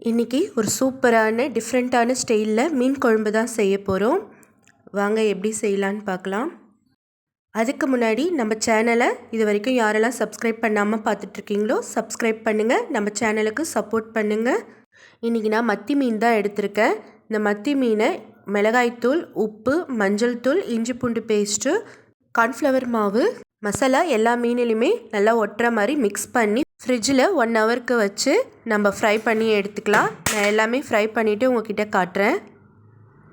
இன்றைக்கி ஒரு சூப்பரான டிஃப்ரெண்ட்டான ஸ்டைலில் மீன் குழம்பு தான் செய்ய போகிறோம் வாங்க எப்படி செய்யலான்னு பார்க்கலாம். அதுக்கு முன்னாடி நம்ம சேனலை இது வரைக்கும் யாரெல்லாம் சப்ஸ்கிரைப் பண்ணாமல் பார்த்துட்ருக்கீங்களோ சப்ஸ்கிரைப் பண்ணுங்கள் நம்ம சேனலுக்கு சப்போர்ட் பண்ணுங்கள் இன்றைக்கி நான் மத்தி மீன் தான் எடுத்திருக்கேன். இந்த மத்தி மீனை மிளகாய்த்தூள் உப்பு மஞ்சள் தூள் இஞ்சி பூண்டு பேஸ்ட்டு கார்ன்ஃப்ளவர் மாவு மசாலா எல்லா மீனிலையுமே நல்லா ஒட்டுற மாதிரி மிக்ஸ் பண்ணி ஃப்ரிட்ஜில் ஒன் ஹவருக்கு வச்சு நம்ம ஃப்ரை பண்ணி எடுத்துக்கலாம். நான் எல்லாமே ஃப்ரை பண்ணிவிட்டு உங்ககிட்ட காட்டுறேன்.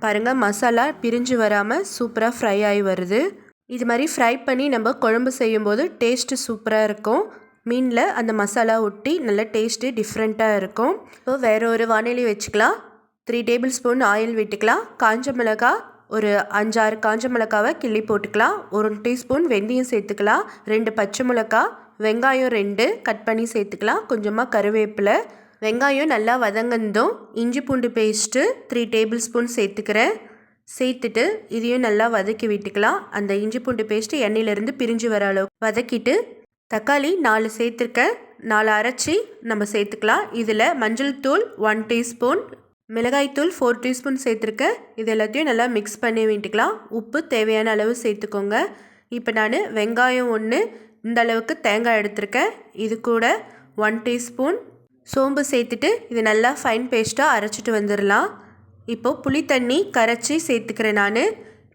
பாருங்கள் மசாலா பிரிஞ்சு வராமல் சூப்பராக ஃப்ரை ஆகி வருது. இது மாதிரி ஃப்ரை பண்ணி நம்ம குழம்பு செய்யும்போது டேஸ்ட்டு சூப்பராக இருக்கும். மீனில் அந்த மசாலா ஒட்டி நல்ல டேஸ்ட்டு டிஃப்ரெண்ட்டாக இருக்கும். இப்போ வேறு ஒரு வானிலை வச்சுக்கலாம். த்ரீ டேபிள் ஸ்பூன் ஆயில் விட்டுக்கலாம். காஞ்ச மிளகாய் ஒரு அஞ்சாறு காஞ்ச மிளகாவை கிள்ளி போட்டுக்கலாம். ஒரு டீஸ்பூன் வெந்தயம் சேர்த்துக்கலாம். ரெண்டு பச்சை மிளகா வெங்காயம் ரெண்டு கட் பண்ணி சேர்த்துக்கலாம். கொஞ்சமாக கருவேப்பிலை. வெங்காயம் நல்லா வதங்கந்தோம் இஞ்சி பூண்டு பேஸ்ட்டு த்ரீ டேபிள் ஸ்பூன் சேர்த்துக்கிறேன். சேர்த்துட்டு இதையும் நல்லா வதக்கி விட்டுக்கலாம். அந்த இஞ்சி பூண்டு பேஸ்ட்டு எண்ணெயிலேருந்து பிரிஞ்சு வர அளவுக்கு வதக்கிட்டு தக்காளி நாலு சேர்த்துருக்கேன். நாலு அரைச்சி நம்ம சேர்த்துக்கலாம். இதில் மஞ்சள் தூள் ஒன் டீஸ்பூன் மிளகாய்த்தூள் ஃபோர் டீஸ்பூன் சேர்த்துருக்கேன். இது எல்லாத்தையும் நல்லா மிக்ஸ் பண்ணி விட்டுக்கலாம். உப்பு தேவையான அளவு சேர்த்துக்கோங்க. இப்போ நான் வெங்காயம் ஒன்று இந்த அளவுக்கு தேங்காய் எடுத்திருக்கேன். இது கூட ஒன் டீஸ்பூன் சோம்பு சேர்த்துட்டு இது நல்லா ஃபைன் பேஸ்ட்டாக அரைச்சிட்டு வந்துடலாம். இப்போது புளி தண்ணி கரைச்சி சேர்த்துக்கிறேன் நான்.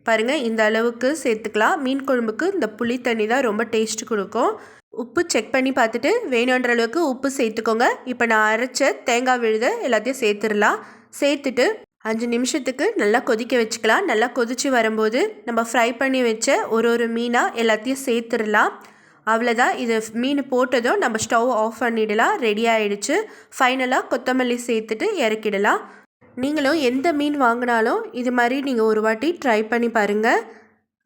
பாருங்கள் இந்த அளவுக்கு சேர்த்துக்கலாம். மீன் குழம்புக்கு இந்த புளி தண்ணி தான் ரொம்ப டேஸ்ட் கொடுக்கும். உப்பு செக் பண்ணி பார்த்துட்டு வேணுன்ற அளவுக்கு உப்பு சேர்த்துக்கோங்க. இப்போ நான் அரைச்ச தேங்காய் விழுத எல்லாத்தையும் சேர்த்துடலாம். சேர்த்துட்டு அஞ்சு நிமிஷத்துக்கு நல்லா கொதிக்க வச்சுக்கலாம். நல்லா கொதித்து வரும்போது நம்ம ஃப்ரை பண்ணி வச்ச ஒரு ஒரு மீனாக எல்லாத்தையும் சேர்த்துடலாம். அவ்வளோதான் இது மீன் போட்டதும் நம்ம ஸ்டவ் ஆஃப் பண்ணிடலாம். ரெடி ஆகிடுச்சு ஃபைனலாக கொத்தமல்லி சேர்த்துட்டு இறக்கிடலாம். நீங்களும் எந்த மீன் வாங்கினாலும் இது மாதிரி நீங்கள் ஒரு வாட்டி ட்ரை பண்ணி பாருங்கள்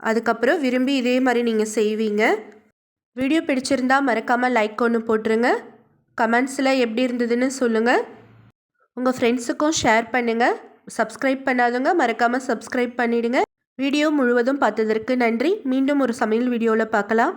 அதுக்கப்புறம் விரும்பி இதே மாதிரி நீங்கள் செய்வீங்க. வீடியோ பிடிச்சிருந்தா மறக்காமல் லைக் ஒன்று போட்டுருங்க. கமெண்ட்ஸில் எப்படி இருந்ததுன்னு சொல்லுங்கள் உங்கள் ஃப்ரெண்ட்ஸுக்கும் ஷேர் பண்ணுங்கள் சப்ஸ்கிரைப் பண்ணாதவங்க மறக்காமல் சப்ஸ்கிரைப் பண்ணிவிடுங்க வீடியோ முழுவதும் பார்த்ததற்கு நன்றி. மீண்டும் ஒரு சமையல் வீடியோவில் பார்க்கலாம்.